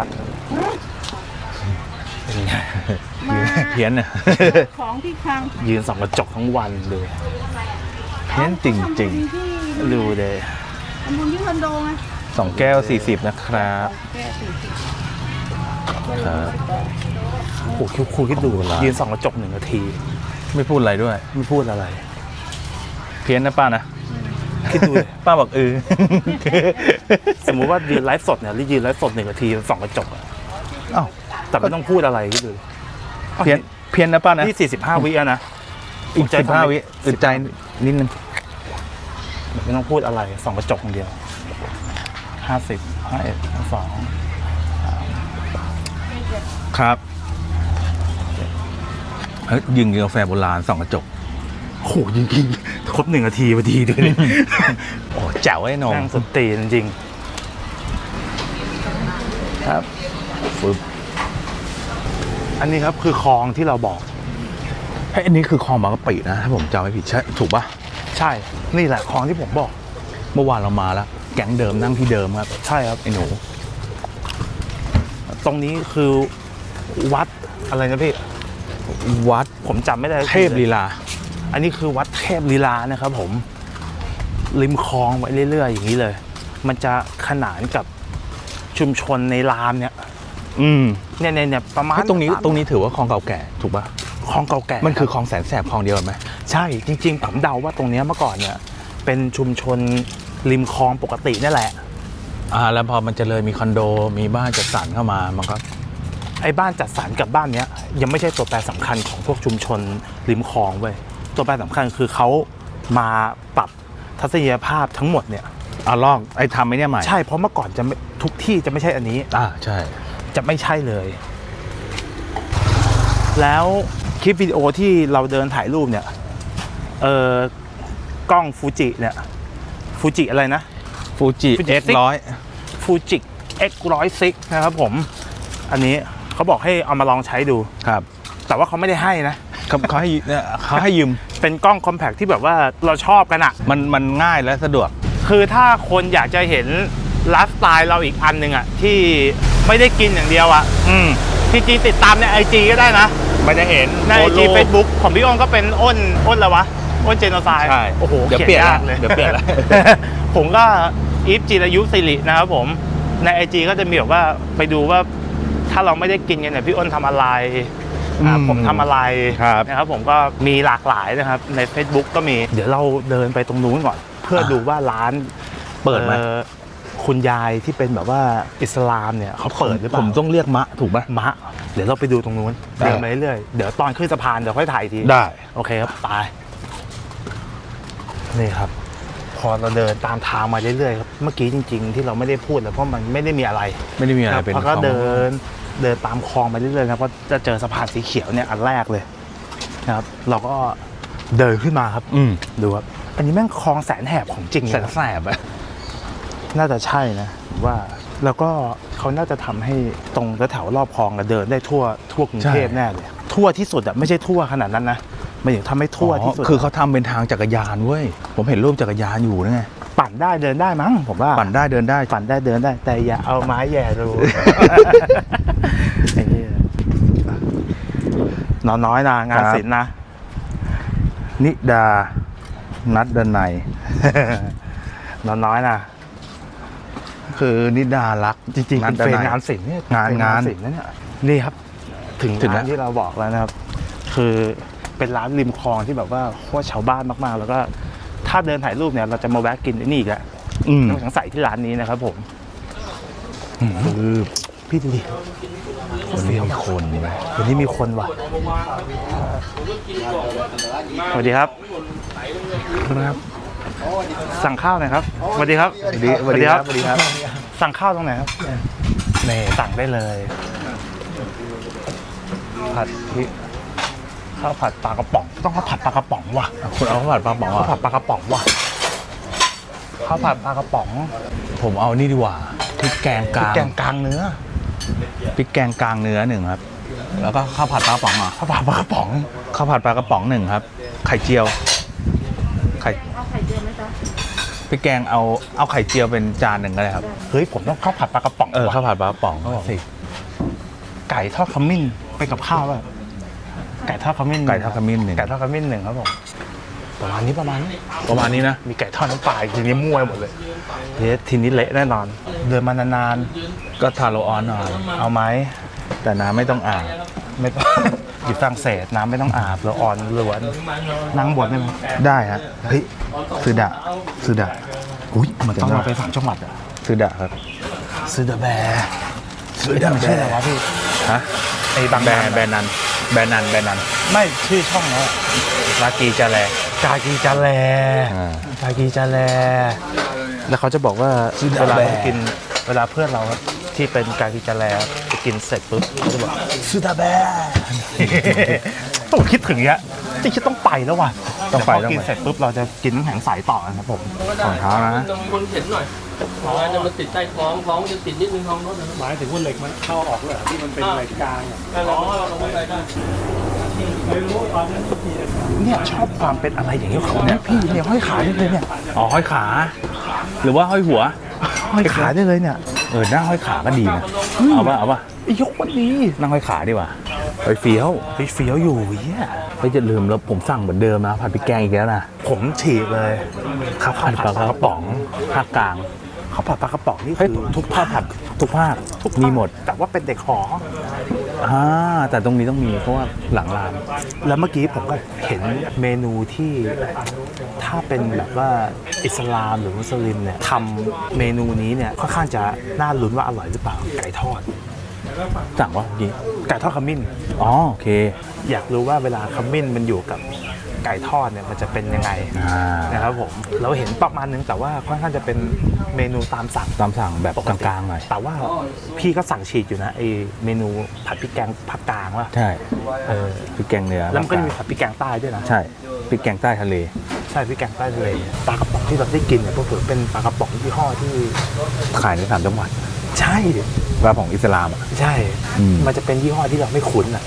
วันเป็นไงมา เพี้ยนเนี่ย ของที่คลังยืนส่องกระจกทั้งวันเลยเพี้ยนจริงที่ดูเลยทำบุญที่คอนโดไงๆสองแก้ว 40 นะครับแก้สี่สิบครับโอ้โหคิวคุยคิดดูเวลายืยืนส่องกระจกหนึ่งนาที ไม่พูดอะไรด้วย ไม่พูดอะไร เพี้ยนนะป้านะ คิดดูเลยป้าบอกเออ สมมุติว่ายืนไลฟ์สดเนี่ยหรือยืนไลฟ์สดหนึ่งนาทีส่องกระจกอะเอ้าแต่ไม่ต้องพูดอะไรคิดดูดิเพี้ยนเพี้ยนนะป้านะ นี่สี่สิบห้าวิอะนะอีกใจสิบห้าทำไมวิอึดใจนิดนึงไม่ต้องพูดอะไรส่องกระจกอย่างเดียวห้าสิบห้าเอ็ดห้าสองครับเฮ้ยยิงกาแฟโบราณสองกระจกโอ้โหจริงๆค รบหนึ่งนาทีพอดีด้วยโอ้แจ๋วไอ้หนมนั่งสนตีนจริงครับฟึบๆอันนี้ครับคือคลองที่เราบอกเฮ้ยอันนี้คือคลองบางกะปินะถ้าผมจำไม่ผิดใช่ถูกปะใช่ นี่แหละคลองที่ผมบอก เมื่อวานเรามาแล้ว แก๊งเดิมนั่งที่เดิมครับ ใช่ครับไอ้หนู ตรงนี้คือวัดอะไรนะพี่ วัดผมจำไม่ได้เทพลีลา อันนี้คือวัดเทพลีลานะครับผมริมคลองไปเรื่อยๆอย่างนี้เลย มันจะขนานกับชุมชนในรามเนี่ย อืมเนี่ยเนี่ยเนี่ยประมาณเฮ้ยตรงนี้ตรงนี้ถือว่าคลองเก่าแก่ถูกปะคลองเก่าแก่มันคือรับคลองแสนแสบคลองเดียวกันไหมใช่จริงๆผมเดาว่าตรงเนี้ยเมื่อก่อนเนี่ย เป็นชุมชนริมคลองปกตินี่แหละ อ่าแล้วพอมันเจริญมีคอนโดมีบ้านจัดสรรเข้ามามันก็ไอ้บ้านจัดสรรกับบ้านเนี้ยยังไม่ใช่ตัวแปรสำคัญของพวกชุมชนริมคลองเว้ย ตัวแปรสำคัญคือเขามาปรับทัศนียภาพทั้งหมดเนี่ยอ่าลอกไอ้ทำไอ้เนี่ยใหม่ใช่เพราะเมื่อก่อนจะไม่ทุกที่จะไม่ใช่อันนี้ อ่าใช่ จะไม่ใช่เลย แล้วคลิปวิดีโอที่เราเดินถ่ายรูปเนี่ย เออกล้องฟูจิเนี่ย ฟูจิอะไรนะ ฟูจิ Fuji X ร้อย ฟูจิ X 1 0 6 นะครับผม อันนี้เขาบอกให้เอามาลองใช้ดู ครับ แต่ว่าเขาไม่ได้ให้นะ เขาเขาให้เนี่ยเขาให้ยืมเป็นกล้องคอมแพคที่แบบว่าเราชอบกันอะมันมันง่ายและสะดวก คือถ้าคนอยากจะเห็นไลฟ์สไตล์เราอีกอันหนึ่งอะที่ไม่ได้กินอย่างเดียวอะอืมที่จริงติดตามในไอจก็ได้นะไม่ได้เห็นในไอโพสต์จีรูปเฟซบุ๊กของพี่อ้นก็เป็นอ้นอ้นอะไรวะ อ้นเจโนไซด์ใช่โอ้โหเดี๋ยวขีเปลี่ยนยากละเลย เดี๋ยวเปลี่ยนละ ผมก็อีฟจิรายุสิรินะครับผม ในไอจีก็จะมีแบบว่าไปดูว่าถ้าเราไม่ได้กินกันเนี่ยพี่อ้นทำอะไร อ่าอืมผมทำอะไรครับ นะครับผมก็มีหลากหลายนะครับใน Facebook ก็มีเดี๋ยวเราเดินไปตรงนู้นก่อน เพื่อดูว่าร้านเปิดไหมอ่อคุณยายที่เป็นแบบว่าอิสลามเนี่ยเขาเปิดหรือเปผล่ามต้องเรียกมะถูกปะมะ เดี๋ยวเราไปดูตรงนู้นได้ เดินไปเรื่อยๆเดี๋ยวตอนขึ้นสะพานเดี๋ยวค่อยถ่ายอีกที ได้ โอเคครับไปนี่ครับ พอเราเดินตามทางมาเรื่อยๆครับเมื่อกี้จริง ๆ ที่เราไม่ได้พูดเลยเพราะมันไม่ได้มีอะไรไม่ได้มีอะไรครับเป็นพอก็ของ เดิน เดินตามคลองไปเรื่อยๆนะครับก็จะเจอสะพานสีเขียวเนี่ยอันแรกเลยนะครับ เราก็เดินขึ้นมาครับ อืมดูครับ อันนี้แม่งคลองแสนแหบของจริงแสเลยนนะแสบอะน่าจะใช่นะผมว่าแล้วก็เขาน่าจะทำให้ตรงแถวๆรอบคลองอะเดินได้ทั่วทั่วกรุงเทพแน่เลยทั่วที่สุดอะไม่ใช่ทั่วขนาดนั้นนะหมันถึงทำให้ทั่วที่สุดอ๋อคือเขาทำเป็นทางจักรยานเว้ย ผมเห็นรูปจักรยานอยู่นะไง ปั่นได้เดินได้มั้งผมว่าปั่นได้เดินได้ปั่นได้เดินได้ แต่อย่าเอาไม้แหย่รูไอ้เหี้ยนอนน้อยนะงานครับศิลป์นะ นิดา นัดดนัยนอนน้อยนะคือนิดารักจริงๆนัเป็ดนดเฟรนันยงานศิลป์เนี่ยงานเป็งานศิลป์นะเนี่ยนี่ครับ ถึงถึงแล้วร้านที่เราบอกแล้วนะครับ คือเป็นร้านริมคลองที่แบบว่าโคตรชาวบ้านมากๆ แล้วก็ ถ้าเดินถ่ายรูปเนี่ยเราจะมาแวะกินไอ้นี่อีกแล้วอืมน้ำแข็งใสที่ร้านนี้นะครับผมคือพี่ดูดิวันนี้มีคนไหมวันนี้มีคนว่ะสวัสดีครับ ครับ สั่งข้าวหน่อยครับสวัสดีครับสวัสดีสวัสดีครับสวัสดีครับ สั่งข้าวตรงไหนครับนี่สั่งได้เลยผัดพริก ข้าวผัดปลากระป๋อง ต้องข้าวผัดปลากระป๋องว่ะคุณเอาข้าวผัดปลาป๋องข้าวผัอะดปลากระป๋องว่ะข้าวผัดปลากระป๋องผมเอานี่ดีกว่าพริกแกงกพริกลางแกงกลางเนื้อพริกแกงกลางเนื้อหนึ่งครับ แล้วก็ข้าวผัดปลากระป๋องอะข้าวผัดปลากระป๋องข้าวผัดปลากระป๋องหนึ่งครับ ไข่เจียว ไข่เอาไข่เจียวไหมจ๊ะพริกแกงเอาเอาไข่เจียวเป็นจานหนึ่งก็ได้ครับเฮ้ยผมต้องข้าวผัดปลากระป๋องเออว่ะข้าวผัดปลากระป๋องสิไก่ทอดขมิ้นไปกับข้าวแบบ ไก่ทอดขมิ้นไก่ทอดขมิ้นหนึ่งไก่ทอดขมิ้นหนึ่งครับผมประมาณนี้ประมาณนี้ประมาณนี้นะ มีไก่ทอดน้ำปลาอีกทีนี้มั่วไปหมดเลยเฮ้ยทีนี้เละแน่นอน เดินมานานก็ทาโรออนหน่อยๆเอาไหมแต่น้ำไม่ต้องอาบไม่ต้องอยู่ฝรั่งเศสน้ำไม่ต้องอาบเราอ่อนล้วนนั่งบนได้ไหมได้ฮะเฮ้ยซื้อดะซื้อดะอุ้ยเหมือนต้องเราไปสามจังหวัดอะซื้อดะครับซื้อเดอะแบร์ซื้อเดอะมันชื่ออะไรวะพี่ฮะไอ้บางแบรนานนด์แบรนด์นัน แบรนด์นันแบรนด์นันไม่ชื่อช่องนะลากีจาแลกากีจาแลอ่า กากีจาแลแล้วเขาจะบอกว่าซื้อเวดาลาแบเขากินเวลาเพื่อนเราที่เป็นกากีจาแลไปกินเสร็จปุ๊บเขาจะบอกซูดาแบผมคิดถึงเนี้ยจะ คิดต้องไปแล้วว่ะต้องไปเดี๋ยวพต้องกินไปเสร็จปุ๊บเราจะกินน้ำแข็งใสต่อนะครับผมของเท้านะต้องมีคนเข็นหน่อยของานจะมาติดใต้ท้องท้องจะติดนิดนึงท้องรถนะหมายถึงว่าเหล็กมันเข้าออกเลยเหรอที่มันเป็นเหล็กกลางอะอ๋อเราลงไปได้ ไม่รู้ตอนนั้นที่ เนี่ยชอบความเป็นอะไรอย่างเงี้ยของเขาเนี่ยพี่เนี่ยห้อยขาได้เลยเนี่ยอ๋อห้อยขา หรือว่าห้อยหัว ห้อยขาได้เลยเนี่ยเออหน้าห้อยขาก็ดีนะเอาป่ะเอาป่ะไอ้ยกวันนี้นั่งห้อยขาดีกว่าไปเฟี้ยวไปเฟี้ยวอยู่เหี้ย ไม่จะลืมแล้วผมสั่งเหมือนเดิมนะผัดพริกแกงอีกแล้วนะผมฉีกเลยข้าวผัผัดดปปลาลากกระระป๋ป๋อองงภาคกลางข้าวผัดปลากระป๋องนี่เฮ้ยคือทุกภาคผัดทุกภาคทุกมีหมด แต่ว่าเป็นเด็กหออ่าแต่ตรงนี้ต้องมีเพราะว่าหลังร้าน แล้วเมื่อกี้ผมก็เห็นเมนูที่ถ้าเป็นแบบว่าอิสลามหรือมุสลิมเนี่ยทำเมนูนี้เนี่ยค่อนข้างจะน่าลุ้นว่าอร่อยหรือเปล่าไก่ทอด สั่งว่าเมื่อกี้ไก่ทอดขมิ้น อ๋อโอเคอยากรู้ว่าเวลาขมิ้นมันอยู่กับไก่ทอดเนี่ยมันจะเป็นยังไงอ่านะครับผมเราเห็นประมาณนึงแต่ว่าค่อนข้างจะเป็นเมนูตามสั่งตามสั่งแบบปกติลางๆหน่อยแต่ว่าพี่ก็สั่งฉีกอยู่นะไอเมนูผัดพริกแกงภาคกลางว่ะใช่เออพริกแกงเนื้อแล้วมันก็จะมีภาคผัดพริกแกงใต้ด้วยนะใช่พริกแกงใต้ทะเล ใช่พริกแกงใต้ทะเลปลากระป๋องที่เราได้กินเนี่ยก็ถือเป็นปลากระป๋องยี่ห้อที่ขายในสามจังหวัดใช่ ปลาของอิสลามอะใช่ อืม มันจะเป็นยี่ห้อที่เราไม่คุ้นอะ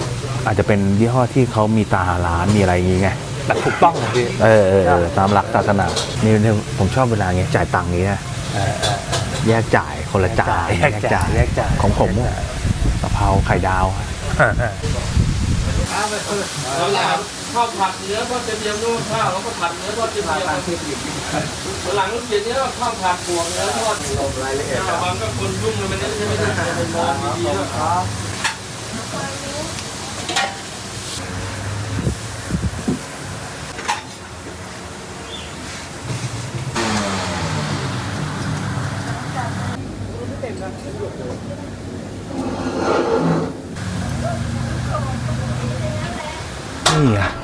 อาจจะเป็นยี่ห้อที่เขามีตาร้านมีอะไรอย่างงี้ไง แต่ถูกต้องเลยพี่ เออเออเออตามหลักศาสนานี่นี่ผมชอบเวลาไงจ่ายตังค์นี้นะเออเออแยกจ่ายคนละจ่ายแยกจ่ายแยกจ่ายของผมเนี่ยกะเพราไข่ดาวครับเออ เออแล้วหลังข้าวผัดเนื้อทอดกระเทียมนู่นข้าวแล้วก็ผัดเนื้อทอดกระเทียมหลังเขียนเนี้ยข้าวผัดบวกเนื้อทอดรายละเอียดบางก็คนยุ่งเลยมันไม่ได้ไม่ได้เป็นมองดีๆนะนี่ไง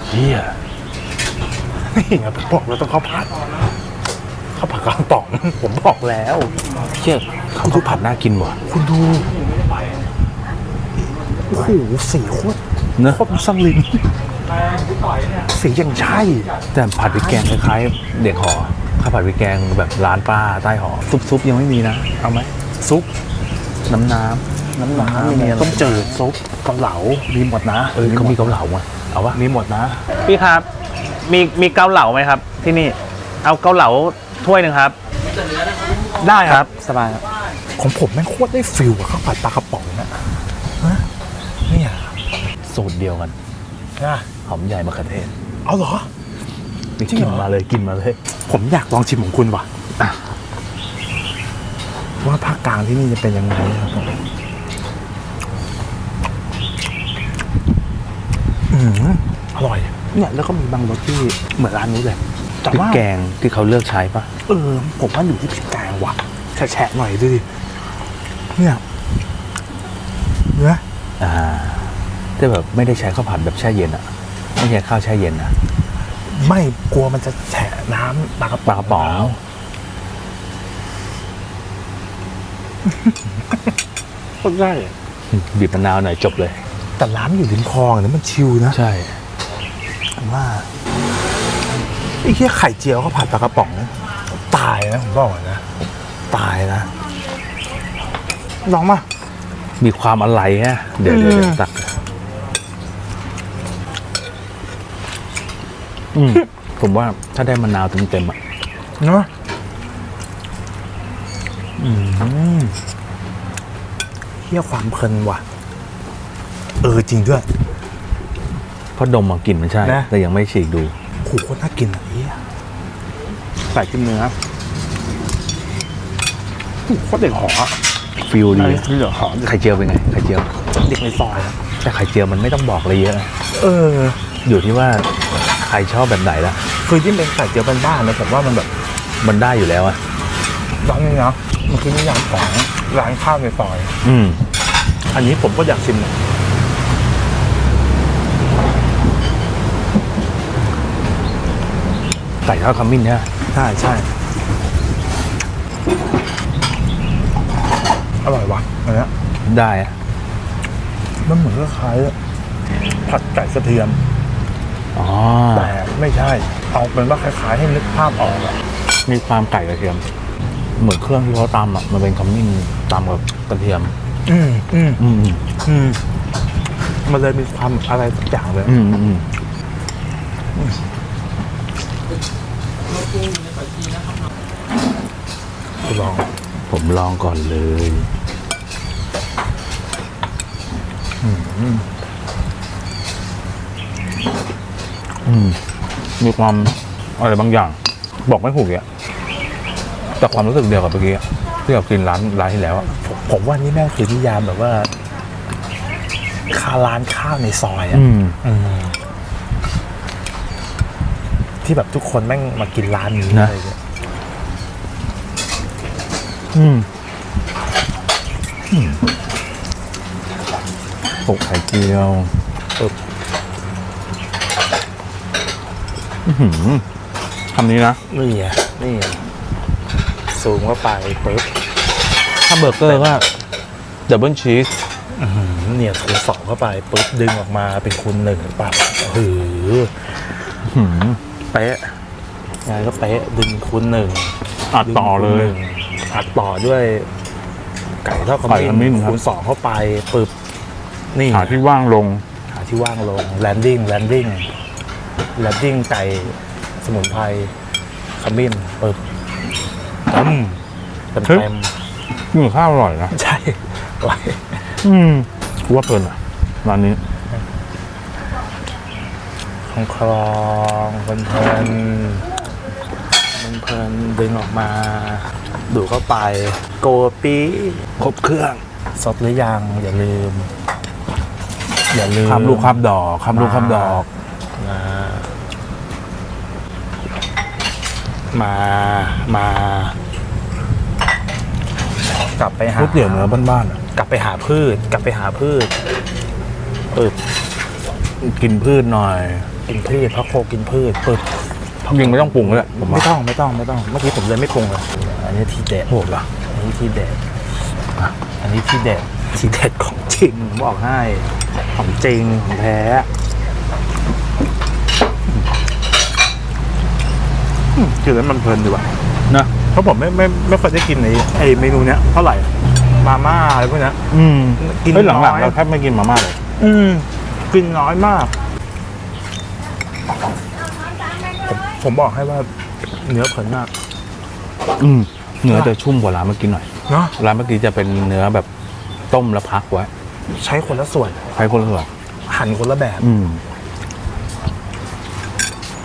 เฮียนี่ไงผมบอกเราต้องข้าวผัดข้าวผัดกระป๋อง ผมบอกแล้วเชี่ยเขาวผัดน่ากินว่ะคุณดูโอ้โหสีโคตรเนอะโคตรมุสลิมสีอย่างใช่ แต่ผัดพริกแกงคล้ายๆเด็กหอข้าวผัดพริกแกงแบบร้านป้าใต้หอซุปๆยังไม่มีนะเอาไหมซุปน้ำน้ำน้ำน้ำมีมีอะไรต้มจืดซุปเกาเหลามีหมดนะเออเขามีเกาเหลาอะ เอาวะมีหมดนะ พี่ครับมีมีเกาเหลาไหมครับ ที่นี่ เอาเกาเหลาถ้วยหนึ่งครับ ได้ครับสบายครับของผมแม่งโคตรได้ฟิลอะข้าวผัดปลากระป๋องนะฮะเนี่ยสูตรเดียวกันนะหอมใหญ่มะเขือเทศเอาเหรอ นี่จริงกิเหรนอ มาเลยกินมาเลย ผมอยากลองชิมของคุณว่ะอะ ว่าภาคกลางที่นี่จะเป็นยังไงนะครับผม อืมอร่อย เนี่ยแล้วก็มีบางรสที่เหมือนร้านนู้นเลยแต่พริกว่าแกงที่เขาเลือกใช้ปะเออผมว่าอยู่ที่พริกแกงว่ะแฉะๆหน่อยดูดิเนี่ยเนื้ออ่าแต่แบบไม่ได้ใช้ข้าวผัดแบบแช่เย็นอะไม่ใช่ข้าวแช่เย็นนะไม่กลัวมันจะแฉะน้ำปลากระปลากระป๋องโคตรง่ายบีบมะนาวหน่อยจบเลย แต่ร้านอยู่ริมคลองเนี่ยมันชิลนะใช่ผมว่าไอ้เหี้ยไข่เจียวเขาผัดปลากระป๋องตายนะผมบอกก่อนนะ ตายนะลองมา มีความอะไรฮะเดี๋ยวเดี๋ยวเดี๋ยวตักอืมผมว่าถ้าได้มะนาวเต็มๆอะเนาะอืมเที่ยความเพลินว่ะ เออจริงด้วยเพราะดมมากลิ่นมันใช่ นะ แต่ยังไม่ฉีกดูโหโคตรน่ากินอะเฮียใส่จิ้มเนื้อโหโคตรเด็กหออะฟิลดีอันนี้คือเด็กหอไข่เจียวเป็นไงไข่เจียวเด็กในซอยอะแต่ไข่เจียวมันไม่ต้องบอกอะไรเยอะนะเออ อยู่ที่ว่าใครชอบแบบไหนละคือที่เป็นไข่เจียวบ้านๆนะผมว่ามันแบบมันได้อยู่แล้วอะร้านนี้นะมันคือนิยามของร้านข้าวในซอย อืม อันนี้ผมก็อยากชิมนะ ไก่ทอดขมิ้นเนี่ยใช่ใช่อร่อยวะอันเนี้ยได้อะมันเหมือนคล้ายๆผัดไก่กระเทียม อ๋อ แต่ไม่ใช่ เอาเป็นว่าคล้ายๆให้นึกภาพออกอะมีความไก่กระเทียม เหมือนเครื่องที่เขาตำอะ มันเป็นขมิ้นตำกับกระเทียม อืมอืมอืมอืมมันเลยมีความอะไรสักอย่างเลย อืมอืม ลอง ผมลองก่อนเลยอืมมีความอะไรบางอย่าง บอกไม่ถูกอะแต่ความรู้สึกเดียวกับเมื่อกี้อะที่เรากินร้านร้านที่แล้วอะผมผมว่านี่แม่งคือนิยามแบบว่าคาร้านข้าวในซอยอะอืมอืม ที่แบบทุกคนแม่งมากินร้านนี้นะ อะไรเงี้ยอืมตกไข่เจียวปึ๊บอื้อหือคำนี้นะ นี่ไงนี่ไงซูมเข้าไปปุ๊บถ้าเบอร์เกอร์ก็ดับเบิลชีสอื้อหือเนี่ยคูณสองเข้าไปปุ๊บดึงออกมาเป็นคูณหนึ่งหรือเปล่าโอ้โห เป๊ะงานก็เป๊ะดึงคูณหนึ่งอัดต่อเลย ดึงคูณหนึ่งอัดต่อด้วย ไก่ทอดขไก่ขมิ้มิ้นนครับ คูณสองเข้าไปปุ๊บนี่หาที่ว่างลง หาที่ว่างลงแลนดิ้งแลนดิ้งแลนดิ้งไก่สมุนไพรขมิ้นปึ๊บตั้มเต็มเฮ้ย เต็มกินกับข้าวอร่อยนะใช่ไว้ อืมกูว่าเพลินอะร้านนี้คล องคลองเพลินเพลินเพลินดึงออกมา ดูเข้าไป โกปีครบเครื่องสดหรือยัง อย่าลืม อย่าลืมคำลูกคำดอกคำลูกคำดอกมามามา กลับไปหาก๋วยเตี๋ยวเนื้อบ้านๆอะกลับไปหาพืช กลับไปหาพืชปึ๊บกินพืชหน่อย กินพืชเพราะโคกินพืชปึ๊บยิงไม่ต้องปรุงเลยผมไม่ว่าต้องไม่ต้องไม่ต้องเมื่อกี้ผมเลยไม่ปรุงเลยอันนี้ทีเด็ดโหดละอันนี้ทีเด็ดอันนี้ทีเด็ดทีเด็ดของจริงผมบอกให้ของจริงของแท้อืมกินแล้วมันเพลินดีว่ะนะเพราะผมไม่ไม่ไม่ค่อยได้กินไอ้ไอ้เมนูเนี้ยเท่าไหร่มาม่าอะไรพวกเนี้ยอืมกินเฮ้ยหลังน้อยๆเราแทบไม่กินมาม่าเลย อืมกินน้อยมาก ผมผมบอกให้ว่าเนื้อเพลินมาก อืมเนื้อจะชุ่มกว่าร้านเมื่อกี้หน่อยเนาะร้านเมื่อกี้จะเป็นเนื้อแบบต้มแล้วพักไว้ ใช้คนละส่วน ใช้คนละส่วนหั่นคนละแบบ อืม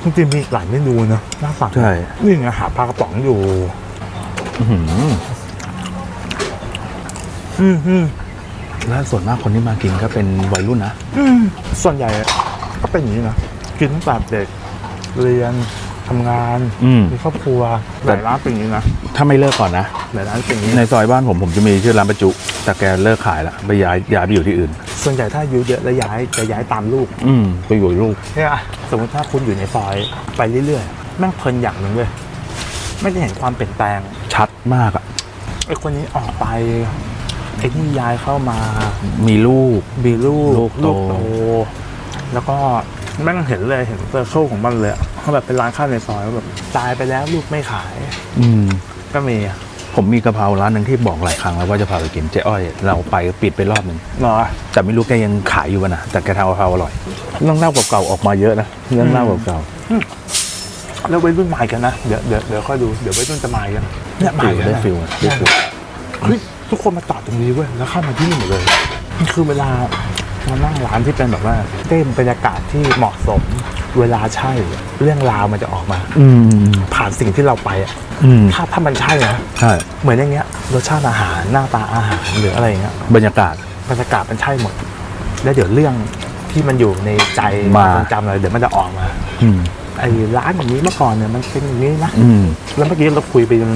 จริงๆมีอีกหลายเมนูนะน่าสั่งใช่นี่ไงหาปลากระป๋องอยู่ อื้อหืออืมอืมแล้วส่วนมากคนที่มากินก็เป็นวัยรุ่นนะอืมส่วนใหญ่ก็เป็นอย่างนี้นะ กินตั้งแต่เด็กเรียน ทำงานอืม มีครอบครัวหลายร้านเป็นอย่างนี้นะถ้าไม่เลิกก่อนนะ หลายร้านเป็นอย่างนี้ในซอยบ้านผมผมจะมีชื่อร้านประจุ แต่แกเลิกขายละไปย้ายย้ายไปอยู่ที่อื่น ส่วนใหญ่ถ้าอายุเยอะแล้วย้ายจะย้ายตามลูกอืมไปอยู่กับลูกเนี่ยสมมติถ้าคุณอยู่ในซอยไปเรื่อยๆแม่งเพลินอย่างหนึ่งเว้ยไม่ได้เห็นความเปลี่ยนแปลงชัดมากอะไอ้คนนี้ออกไปไอ้นี่ย้ายเข้ามา มีลูก มีลูกลูกโต แล้วก็แม่งเห็นเลยเห็นเซอร์เคิลของมันเลยอะ เขาแบบเป็นร้านข้าวในซอยแบบตายไปแล้วลูกไม่ขาย อืม ก็มีอะผมมีกะเพราร้านหนึ่งที่บอกหลายครั้งแล้วว่าจะพาไปกินเจ๊อ้อย เราไปปิดไปรอบหนึ่งเหรอแต่ไม่รู้แกยังขายอยู่ป่ะนะแต่แกทำกะเพราอร่อยเรื่องเล่าเก่าๆออกมาเยอะนะเรื่องเล่าเก่าแล้ววัยรุ่นใหม่กันนะเดี๋ยวเดี๋ยวเดี๋ยวค่อยดูเดี๋ยววัยรุ่นจะมากันเนี่ยๆมาฟิลกันได้นะ ฟิลได้ฟิล เฮ้ยทุกคนมาจอดตรงนี้เว้ยแล้วเข้ามาที่นี่หมดเลย มันคือเวลา มานั่งร้านที่เป็นแบบว่าเต้มบรรยากาศที่เหมาะสมเวลาใช่เรื่องราวมันจะออกมา อืม ผ่านสิ่งที่เราไปอะอืม ถ้าถ้ามันใช่นะใช่ เหมือนอย่างเงี้ยรสชาติอาหารหน้าตาอาหารหรืออะไรอย่างเงี้ยบรรยากาศ บรรยากาศมันใช่หมด แล้วเดี๋ยวเรื่องที่มันอยู่ในใจมา ควจำอะไรเดี๋ยวมันจะออกมาอืม ไอ้ร้านอย่างนี้เมื่อก่อนเนี่ยมันเป็นอย่างนี้นะอืมแล้วเมื่อกี้เราคุยไปจน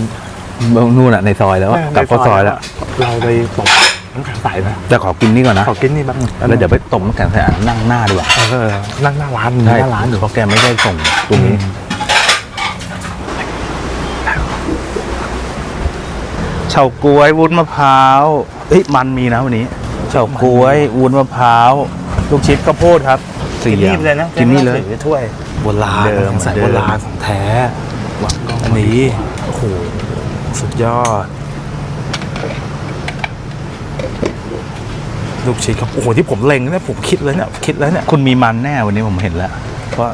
นู่นอะในซอยแล้วอะกลับเข้าซอยแล้ว เราไปตก น้ำแข็งใสนะแต่ขอกินนี่ก่อนนะขอกินนี่บ้างแล้วเดี๋ยวไปตบน้ำแข็งใส่อ่างนั่งหน้าดีกว่าเออนั่งหน้าร้านใช่หน้าร้านอยู่เพราะแกไม่ได้ส่งตรงนี้เฉาก๊วยวุ้นมะพร้าวเอ้ยมันมีนะวันนี้เฉาก๊วยวุ้นมะพร้าว ลูกชิดข้าวโพดครับสี่กินอนี่ย่างเลยนะกินนี่เลยถือถ้วยโบราณเดิมใส่เดิมโบราณของแท้อันนี้โอ้โหสุดยอด ลูกชิ้นครับโอ้โหที่ผมเล็งเนี่ยผมคิดเลยเนี่ยคิดแล้วเนี่ยคุณมีมันแน่วันนี้ผมเห็นแล้วเพราะ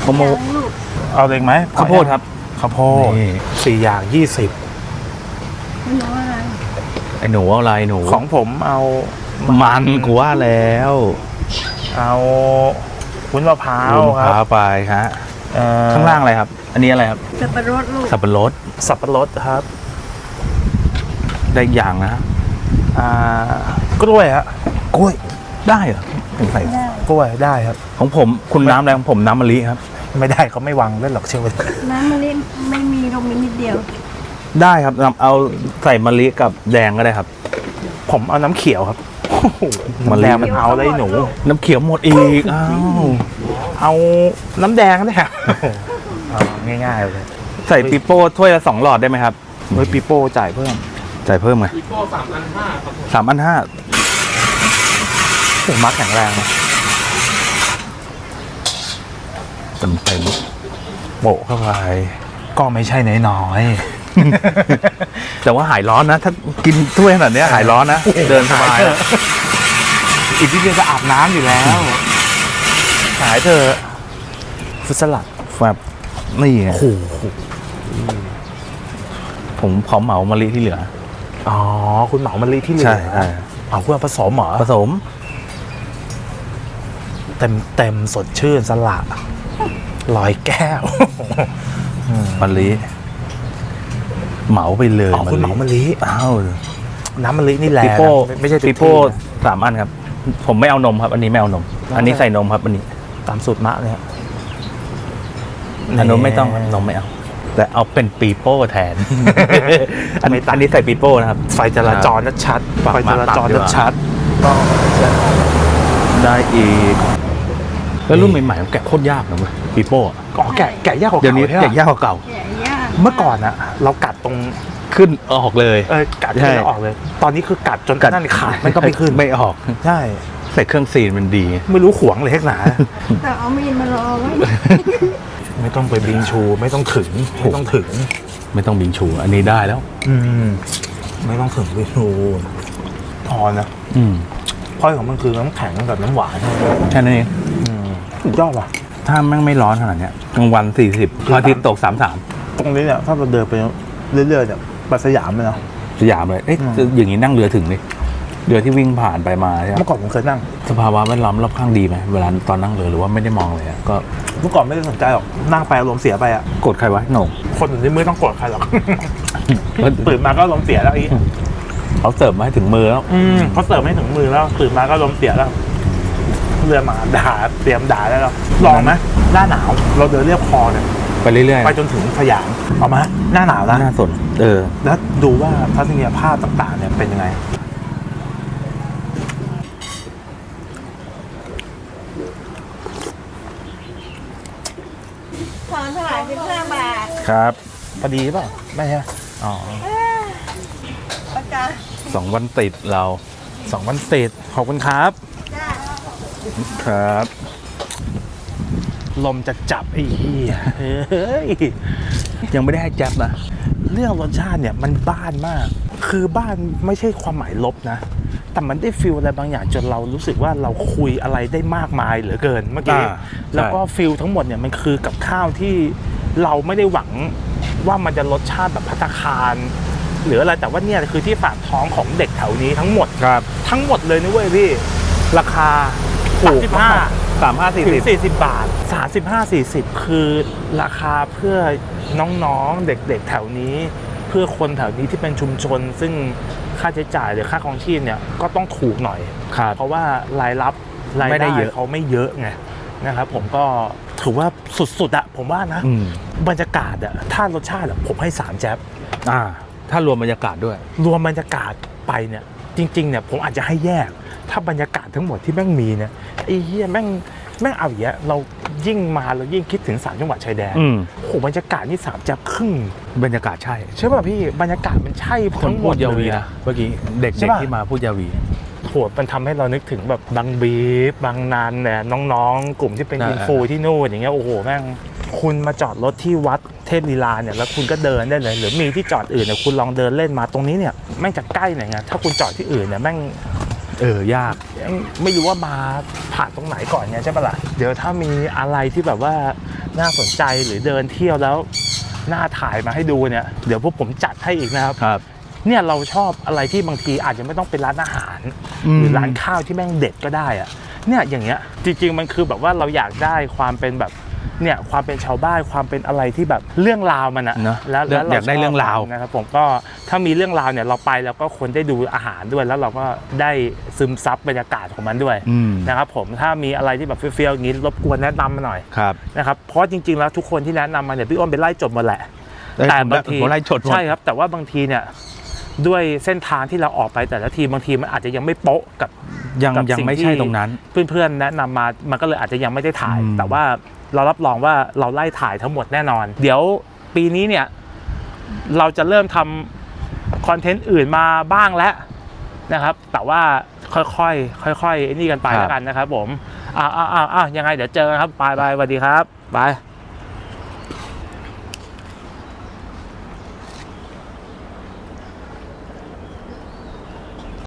เพราะโมลูกเอาเล็งไหมข้าวโพดครับข้าวโพดนี่ สี่อย่างยี่สิบไม่รู้อะไรไอ้หนูเอาอะไรหนูของผมเอามันกูว่าแล้วเอาวุ้นมะพร้าววุ้นมะคพร้ารัวบไปฮะเอ่อข้างล่างอะไรครับ อันนี้อะไรครับสับปะรดลูกสับปะรดสับปะรดครับได้อีกอย่างนะอ่า กล้วยฮะกล้วยได้เหรอผมใส่ได้ กล้วยได้ครับ ของผมคุณน้ำอะไรของผมน้ำมะลิครับ ไม่ได้เขาไม่วางเล่นหรอกเชื่อไหมน้ำมะลิไม่มีลงมีนิดเดียว ได้ครับเอาใส่มะลิกับแดงก็ได้ครับ ผมเอาน้ำเขียวครับโอ้โหมันน้ำแดงเล่นมันเอาเลยหนู น้ำเขียวหมดอีกอ้าวเอาน้ำแดงเนี่ยเอาง่ายๆเลยใส่ปิโป้ถ้วยละสองหลอดได้ไหมครับ เฮ้ยปีโป้จ่ายเพิ่มใส่เพิ่มไงอีโก้สามพันห้าครับผมสามพันห้า ผมมาแข็งแรงนะเต็มเต็มโบะเข้าไปก็ไม่ใช่น้อยแต่ว่าหายร้อนนะ ถ้ากินถ้วยขนาดเนี้ยหายร้อนนะ เดินสบายนะๆอีกทีเดียวจะอาบน้ำอยู่แล้ว หายเธอะฟุตสลัดแบบนี่ไงโอ้โหผมขอเหมามะลิที่เหลือ อ๋อ คุณเหมามะลิที่เหลืใช่อใช่เอาเพื่อผสมเหรอผสม เต็มเต็มสดชื่นสละลอยแก้วมะลิเหมาไปเลยอ๋อคุณเหมามะลิอ้าวน้ำมะลินี่แหละปิโป้ไม่ใช่ทุกปิโป้ที่นะสามอันครับ ผมไม่เอานมครับ อันนี้ไม่เอานม อันนี้ใส่นมครับ อันนี้ ตามสูตรมะเนี่ยอันนู้นไม่ต้องครับนมไม่เอาแต่เอาเป็นปีโป้แทน อันนี้อันนี้ใส่ปีโป้นะครับ ไฟจราจรชัดๆฝากไฟจราจรมาตัดดีกว่าชัดได้อีก แล้วรุ่นใหม่ๆมันแกะโคตรยากนะเว้ยปีโป้อะๆก็แกะแกะยากกว่าเดี๋ยวนี้ใช่ปะแกะยากกว่าเก่า แก่ยากเมื่อก่อนอะเรากัดตรงขึ้นออกเลย เออกัดใช่จนแล้วออกเลย ตอนนี้คือกัดจนนั่นขาดมันก็ไม่ขึ้นไม่ออก ใช่ ใส่เครื่องซีนมันดี ไม่รู้หวงเลยแค่หนา แต่เอามีดมารอไว้ ไม่ต้องไปบิงชู ไม่ต้องถึง ไม่ต้องถึง ไม่ต้องบิงชู อันนี้ได้แล้ว อืม ไม่ต้องถึงบิงชูพอนะอืมพอยของมันคือน้ำแข็งกับน้ำหวาน แค่นั้นเองอืม สุดยอดว่ะ ถ้าแม่งไม่ร้อนขนาดเนี้ยกลางวันสี่สิบพระอาทิตย์ตกสามสามตรงนี้เนี่ยถ้าเราเดินไปเรื่อยๆเนี่ยไปสยามเลยเนาะสยามเลย เอ๊ะอืมอย่างนี้นั่งเรือถึงเลยเรือที่วิ่งผ่านไปมาใช่ไหมเมื่อก่อนผมเคยนั่ง สภาวะแวดล้อมรอบข้างดีไหมเวลาตอนนั่งเรือหรือว่าไม่ได้มองเลยอะก็เมื่อก่อนไม่ได้สนใจหรอกนั่งไปอารมณ์เสียไปอะกดใครวะโหน่งคนอื่นที่ไม่ต้องโกรธใครหรอกตื่นมาก็อารมณ์เสียแล้วไอ้เขาเสิร์ฟมาให้ถึงมือแล้วอืมเขาเสิร์ฟไม่ถึงมือแล้วตื่นมาก็อารมณ์เสียแล้ว เรือมาด่าเตรียมด่าได้แล้วลองไหมหน้าหนาวเราเดินเรียบคลองเนี่ยไปเรื่อยไปจนถึงสยามเอามาหน้าหนาวๆนะน่าสนเออ แล้วดูว่าทัศนียภาพต่างๆ เนี่ยเป็นยังไง ถอนเท่าไหร่สิบห้าบาท ครับพอดีเปล่าไม่ใช่อ๋อประกาศสองวันติดเราสองวันติดขอบคุณครับจ้า ครับ ลมจะจับไอ้เหี้ยเฮ้ยยังไม่ได้ให้แจ๊บนะเรื่องรสชาติเนี่ยมันบ้านมาก คือบ้านไม่ใช่ความหมายลบนะ แต่มันได้ฟิลอะไรบางอย่างจนเรารู้สึกว่าเราคุยอะไรได้มากมายเหลือเกินเมื่อกี้ อ่าใช่แล้วก็ฟิลทั้งหมดเนี่ยมันคือกับข้าวที่เราไม่ได้หวังว่ามันจะรสชาติแบบพัตตาคาร หรืออะไรแต่ว่าเนี่ยคือที่ฝากท้องของเด็กแถวนี้ทั้งหมด ครับ ทั้งหมดเลยนะเว้ยพี่ ราคา ถูกมาก35สามห้าสี่ถึสิบง40บาท35 40คือราคาเพื่อน้องๆเด็กๆแถวนี้ เพื่อคนแถวนี้ที่เป็นชุมชน ซึ่งค่าใช้จ่ายหรือค่าครองชีพเนี่ยก็ต้องถูกหน่อยครับเพราะว่ารายรับรายไม่ได้ได้เยอะเขาไม่เยอะไงนะครับผมก็ถือว่าสุดๆอะผมว่านะอืมบรรยากาศอะถ้ารสชาติอะผมให้ 3 แจ๊บอ่า ถ้ารวมบรรยากาศด้วย รวมบรรยากาศไปเนี่ย จริงๆเนี่ยผมอาจจะให้แยก ถ้าบรรยากาศทั้งหมดที่แม่งมีเนี่ยไอ้เหี้ยแม่งแม่งเอาอย่างเงี้ยเรายิ่งมาเรายิ่งคิดถึงสามจังหวัดชายแดนอืม โอ้โหบรรยากาศนี่สามจะครึ่งบรรยากาศใช่ใช่ป่ะพี่บรรยากาศมันใช่คนทั้งหมพูดดยาวีเลยนะ เมื่อกี้เด็กใช่ๆปะที่มาพูดยาวี โหมันทำให้เรานึกถึงแบบบางบีฟบางนานเนี่ยน้องๆ กลุ่มที่เป็นอ่า อินฟูที่นู่นอย่างเงี้ยโอ้โหแม่งคุณมาจอดรถที่วัดเทพลีลาเนี่ยแล้วคุณก็เดินได้เลย หรือมีที่จอดอื่นเนี่ยคุณลองเดินเล่นมาตรงนี้เนี่ยแม่งจะใกล้หน่อยไงถ้าคุณจอดที่อื่นเนี่ยแม่ง เออยากยังไม่รู้ว่ามาผ่านตรงไหนก่อนไงใช่ปะล่ะเดี๋ยวถ้ามีอะไรที่แบบว่าน่าสนใจหรือเดินเที่ยวแล้วน่าถ่ายมาให้ดูเนี่ยเดี๋ยวพวกผมจัดให้อีกนะครับครับเนี่ยเราชอบอะไรที่บางทีอาจจะไม่ต้องเป็นร้านอาหารอืมหรือร้านข้าวที่แม่งเด็ดก็ได้อะเนี่ยอย่างเงี้ยจริง ๆ มันคือแบบว่าเราอยากได้ความเป็นแบบ เนี่ยความเป็นชาวบ้านความเป็นอะไรที่แบบเรื่องราวมันอะเนอะแล้วแล้วอยากได้เรื่องราวชบมันนะครับผมก็ถ้ามีเรื่องราวเนี่ยเราไปแล้วก็คนได้ดูอาหารด้วยแล้วเราก็ได้ซึมซับบรรยากาศของมันด้วยอืม นะครับผมถ้ามีอะไรที่แบบเฟี้ยวๆอย่างนี้รบกวนแนะนำมาหน่อยครับนะครับเพราะจริง ๆ แล้วทุกคนที่แนะนำมาเนี่ยพี่อ้นไปไล่จดหมดแหละ เอ้ยแต่ผมบางทีผมไล่จดหมด ใช่ครับ แต่ว่าบางทีเนี่ยด้วยเส้นทางที่เราออกไปแต่ละทีบางทีมันอาจจะยังไม่โป๊ะกับยังกับยังสิ่งไม่ใช่ที่ตรงนั้น เพื่อนๆแนะนำมามันก็เลยอาจจะยังไม่ได้ถ่าย อืม แต่ว่า เรารับรองว่าเราไล่ถ่ายทั้งหมดแน่นอน เดี๋ยวปีนี้เนี่ยเราจะเริ่มทำคอนเทนต์อื่นมาบ้างแล้วนะครับ แต่ว่าค่อยๆค่อยๆนี่กันไปแล้วกันนะครับผมอ้าวอ้าวอ้าวยังไงเดี๋ยวเจอกันครับบายบายสวัสดีครับบาย